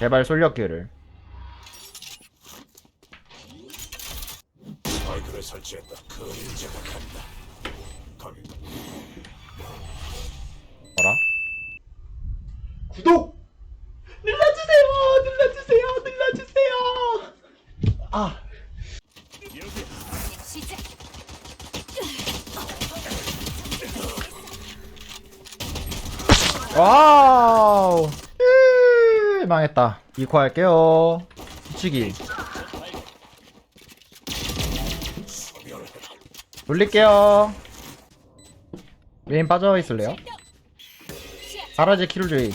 개발 솔력기를 스파이크를 설치했다. 그림자가 간다. 거기 뭐라? 구독 눌러주세요 눌러주세요 눌러주세요 아 시작. 와우 으, 망했다. 이코 할게요. 수치기. 돌릴게요. 메인 빠져 있을래요? 사라지 킬조이.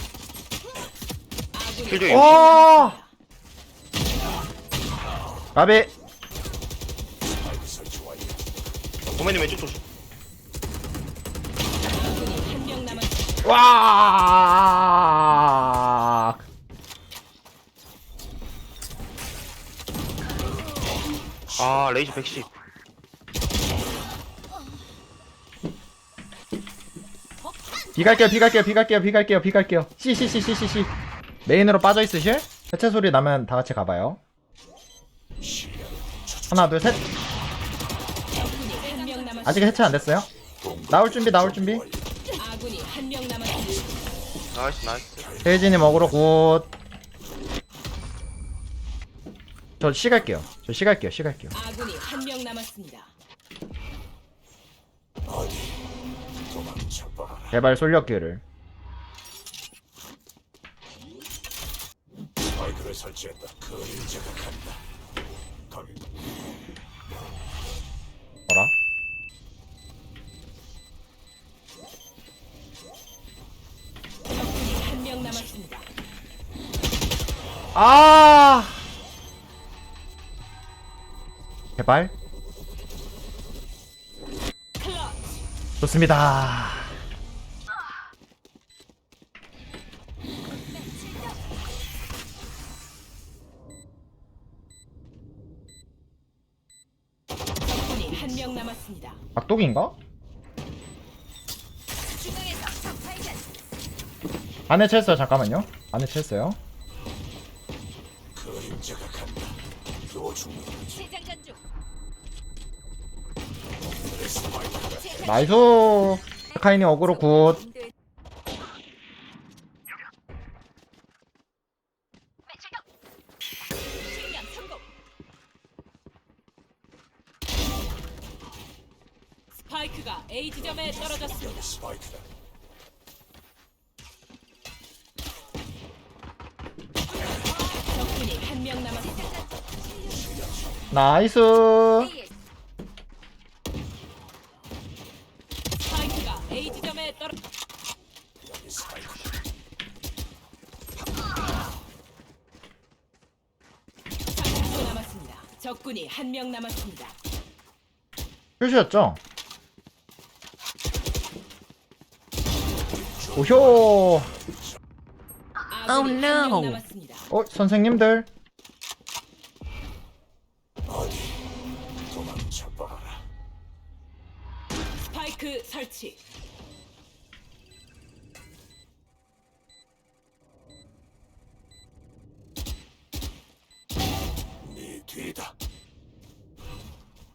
킬조이. 와 가비. 도매님 왼쪽 조심. 와 아 레이지 110 B 갈게요 B 갈게요 B 갈게요 B 갈게요 B 갈게요 C 메인으로 빠져 있으실? 해체 소리 나면 다 같이 가봐요 하나 둘 셋. 아직 해체 안 됐어요? 나올 준비 나올 준비 아군이 한 명 남았습니다. 나이스 나이스 혜진이 먹으러 굿. 저 C 갈게요. 저 C 갈게요. C 갈게요. 아군이 한 명 남았습니다. 도망쳐봐. 개발 솔력기를. 스파이크를 설치했다. 그림자가 간다. 거기 뭐라? 적군이 한 명 남았습니다. 아! 개발? 클러치. 좋습니다. 한명 남았습니다. 적발견. 안에 쳤어요. 잠깐만요. 안에 쳤어요. 중. 나이스. 카이니 어그로 굿. 실명 성공. 스파이크가 A 지점에 떨어졌습니다. 스파이크다. 적군이 한 명 남았습니다. 나이스. 스파이크가 A 지점에 떨어. 여기 스파이크. 30초 남았습니다. 적군이 한 명 남았습니다. 표시였죠? 아군이 한명 남았습니다. 어, 선생님들. 설치. 네 뒤다.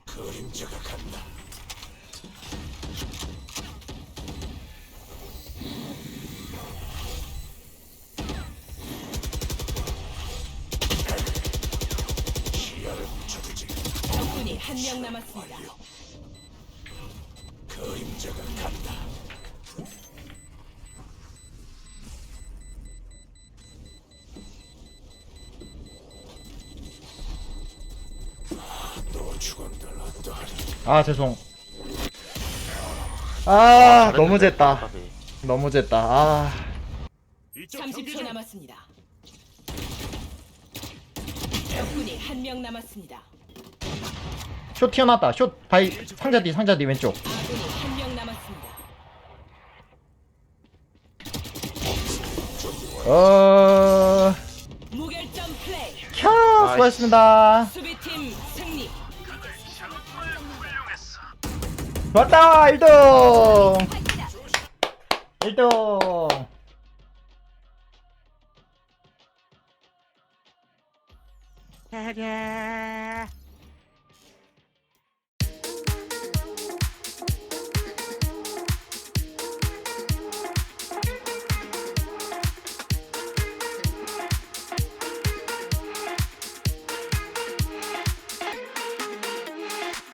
그림자가 간다. 시야를 훔쳐주지. 적군이 한 명 남았습니다. 그림 아? 아, 죄송. 아, 너무 쟀다. 너무 쟀다. 아. 30초 남았습니다. 적군이 한 명 남았습니다. 숏 튀어나왔다. 숏 바이 상자 뒤 상자 뒤 왼쪽. 아군이 한 명 남았습니다. 어. 무결점 플레이. 캬, 수고하셨습니다. 수비 왔다 1등 1등 가자